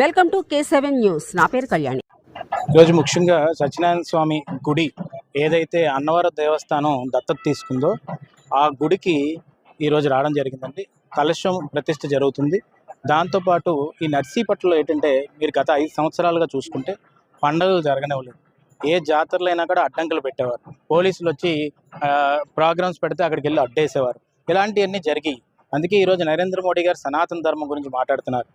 Welcome to K seven news. నా పేరు కళ్యాణి. ఈరోజు ముఖ్యంగా సత్యనారాయణ స్వామి గుడి ఏదైతే అన్నవరం దేవస్థానం దత్తత తీసుకుందో ఆ గుడికి ఈరోజు రావడం జరిగిందండి. కలశం ప్రతిష్ఠ జరుగుతుంది. దాంతోపాటు ఈ నర్సీపట్లో ఏంటంటే మీరు గత ఐదు సంవత్సరాలుగా చూసుకుంటే పండుగలు జరగనివ్వలేదు. ఏ జాతరలు అయినా కూడా అడ్డంకులు పెట్టేవారు. పోలీసులు వచ్చి ప్రోగ్రామ్స్ పెడితే అక్కడికి వెళ్ళి అడ్డేసేవారు. ఇలాంటివన్నీ జరిగాయి. అందుకే ఈరోజు నరేంద్ర మోడీ గారు సనాతన ధర్మం గురించి మాట్లాడుతున్నారు.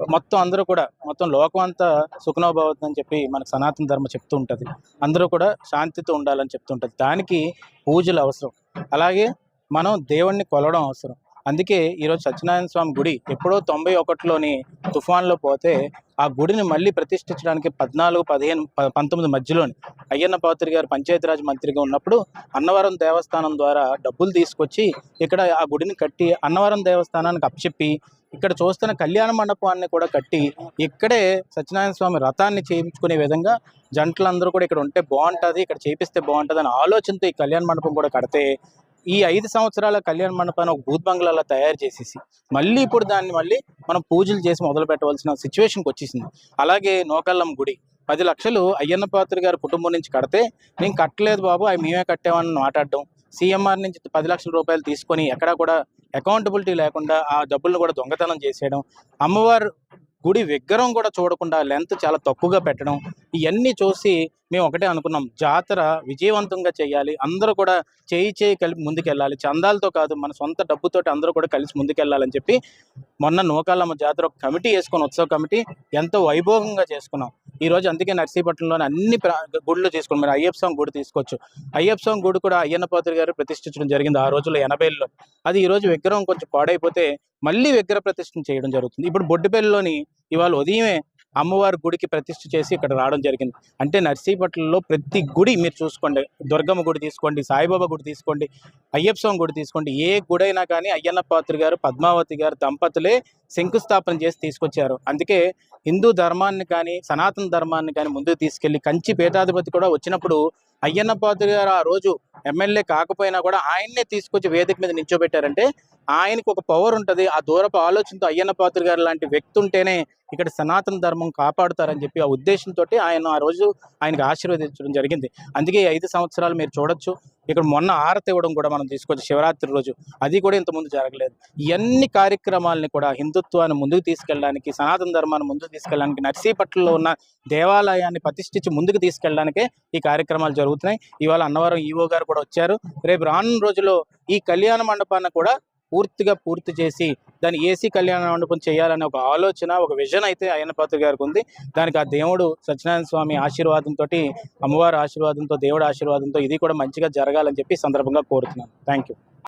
మొత్తం అందరూ కూడా మొత్తం లోకం అంతా సుఖనోభవద్దని చెప్పి మనకు సనాతన ధర్మం చెప్తూ ఉంటుంది. అందరూ కూడా శాంతితో ఉండాలని చెప్తుంటుంది దానికి పూజలు అవసరం. అలాగే మనం దేవుణ్ణి కొలవడం అవసరం. అందుకే ఈరోజు సత్యనారాయణ స్వామి గుడి ఎప్పుడో తొంభై ఒకటిలోని తుఫాన్లో పోతే ఆ గుడిని మళ్ళీ ప్రతిష్ఠించడానికి పద్నాలుగు పదిహేను పంతొమ్మిది మధ్యలోని అయ్యన్న పాత్రి గారు పంచాయతీరాజ్ మంత్రిగా ఉన్నప్పుడు అన్నవరం దేవస్థానం ద్వారా డబ్బులు తీసుకొచ్చి ఇక్కడ ఆ గుడిని కట్టి అన్నవరం దేవస్థానానికి అప్పచెప్పి ఇక్కడ చూస్తున్న కళ్యాణ మండపాన్ని కూడా కట్టి ఇక్కడే సత్యనారాయణ స్వామి రథాన్ని చేయించుకునే విధంగా జంటలందరూ కూడా ఇక్కడ ఉంటే బాగుంటుంది ఇక్కడ చేపిస్తే బాగుంటుంది అనే ఆలోచనతో ఈ కళ్యాణ మండపం కూడా కడితే ఈ ఐదు సంవత్సరాల కళ్యాణ మండపాన్ని ఒక భూత్ బంగ్లాలో తయారు చేసేసి మళ్ళీ ఇప్పుడు దాన్ని మళ్ళీ మనం పూజలు చేసి మొదలు పెట్టవలసిన సిచ్యువేషన్కి వచ్చేసింది. అలాగే నోకల్లం గుడి. పది లక్షలు అయ్యన్న పాత్ర గారి కుటుంబం నుంచి కడితే మేము కట్టలేదు బాబు అవి మేమే కట్టామని మాట్లాడడం. సీఎంఆర్ నుంచి పది లక్షల రూపాయలు తీసుకొని ఎక్కడా కూడా అకౌంటబిలిటీ లేకుండా ఆ డబ్బులను కూడా దొంగతనం చేసేయడం అమ్మవారు గుడి విగ్రహం కూడా చూడకుండా లెంత్ చాలా తక్కువగా పెట్టడం ఇవన్నీ చూసి మేము ఒకటే అనుకున్నాం. జాతర విజయవంతంగా చేయాలి. అందరూ కూడా చేయి చేయి కలిపి ముందుకెళ్ళాలి. చందాలతో కాదు మన సొంత డబ్బుతోటి అందరూ కూడా కలిసి ముందుకెళ్ళాలని చెప్పి మొన్న నూకాలమ్మ జాతర ఒక కమిటీ వేసుకుని ఉత్సవ కమిటీ. ఎంతో వైభోగంగా చేసుకున్నాం. ఈ రోజు అందుకే నర్సీపట్నంలోని అన్ని ప్రా- గుళ్ళు తీసుకున్నాం. మీరు అయ్యప్ప స్వామి గుడి తీసుకోవచ్చు. అయ్యప్ప స్వామి గుడి కూడా అయ్యన్న పాత్రి గారు ప్రతిష్ఠించడం జరిగింది ఆ రోజుల్లో ఎనభైలో. అది ఈ రోజు విగ్రహం కొంచెం పాడైపోతే మళ్ళీ విగ్రహ ప్రతిష్ఠ చేయడం జరుగుతుంది. ఇప్పుడు బొడ్డుపల్లిలోని ఇవాళ ఉదయమే అమ్మవారి గుడికి ప్రతిష్ఠ చేసి ఇక్కడ రావడం జరిగింది. అంటే నర్సీపట్నంలో ప్రతి గుడి మీరు చూసుకోండి. దుర్గమ్మ గుడి తీసుకోండి సాయిబాబా గుడి తీసుకోండి అయ్యప్ప స్వామి గుడి తీసుకోండి. ఏ గుడైనా కానీ అయ్యన్న పాత్రి గారు పద్మావతి గారు దంపతులే శంకుస్థాపన చేసి తీసుకొచ్చారు. అందుకే హిందూ ధర్మాన్ని కానీ సనాతన ధర్మాన్ని కానీ ముందుకు తీసుకెళ్ళి కంచి పీఠాధిపతి కూడా వచ్చినప్పుడు అయ్యన్న పాత్రి గారు ఆ రోజు ఎమ్మెల్యే కాకపోయినా కూడా ఆయన్నే తీసుకొచ్చి వేదిక మీద నిల్చోబెట్టారంటే ఆయనకు ఒక పవర్ ఉంటుంది. ఆ దూరపు ఆలోచనతో అయ్యన్న పాత్ర గారు లాంటి వ్యక్తి ఉంటేనే ఇక్కడ సనాతన ధర్మం కాపాడుతారని చెప్పి ఆ ఉద్దేశంతో ఆయన ఆ రోజు ఆయనకు ఆశీర్వదించడం జరిగింది. అందుకే ఐదు సంవత్సరాలు మీరు చూడొచ్చు. ఇక్కడ మొన్న ఆరతి ఇవ్వడం కూడా మనం తీసుకోవచ్చు శివరాత్రి రోజు. అది కూడా ఇంతకుముందు జరగలేదు. ఇవన్నీ కార్యక్రమాలని కూడా హిందుత్వాన్ని ముందుకు తీసుకెళ్ళడానికి సనాతన ధర్మాన్ని ముందుకు తీసుకెళ్ళడానికి నర్సీపట్నంలో ఉన్న దేవాలయాన్ని ప్రతిష్ఠించి ముందుకు తీసుకెళ్ళడానికే ఈ కార్యక్రమాలు జరుగుతున్నాయి. ఇవాళ అన్నవరం ఈవో గారు కూడా వచ్చారు. రేపు రానున్న రోజుల్లో ఈ కళ్యాణ మండపాన్ని కూడా పూర్తిగా పూర్తి చేసి దాన్ని ఏసీ కళ్యాణ మండపం చేయాలనే ఒక ఆలోచన ఒక విజన్ అయితే అయ్యన్న పాత్ర గారికి ఉంది. దానికి ఆ దేవుడు సత్యనారాయణ స్వామి ఆశీర్వాదంతో అమ్మవారి ఆశీర్వాదంతో దేవుడి ఆశీర్వాదంతో ఇది కూడా మంచిగా జరగాలని చెప్పి సందర్భంగా కోరుతున్నాను. Thank you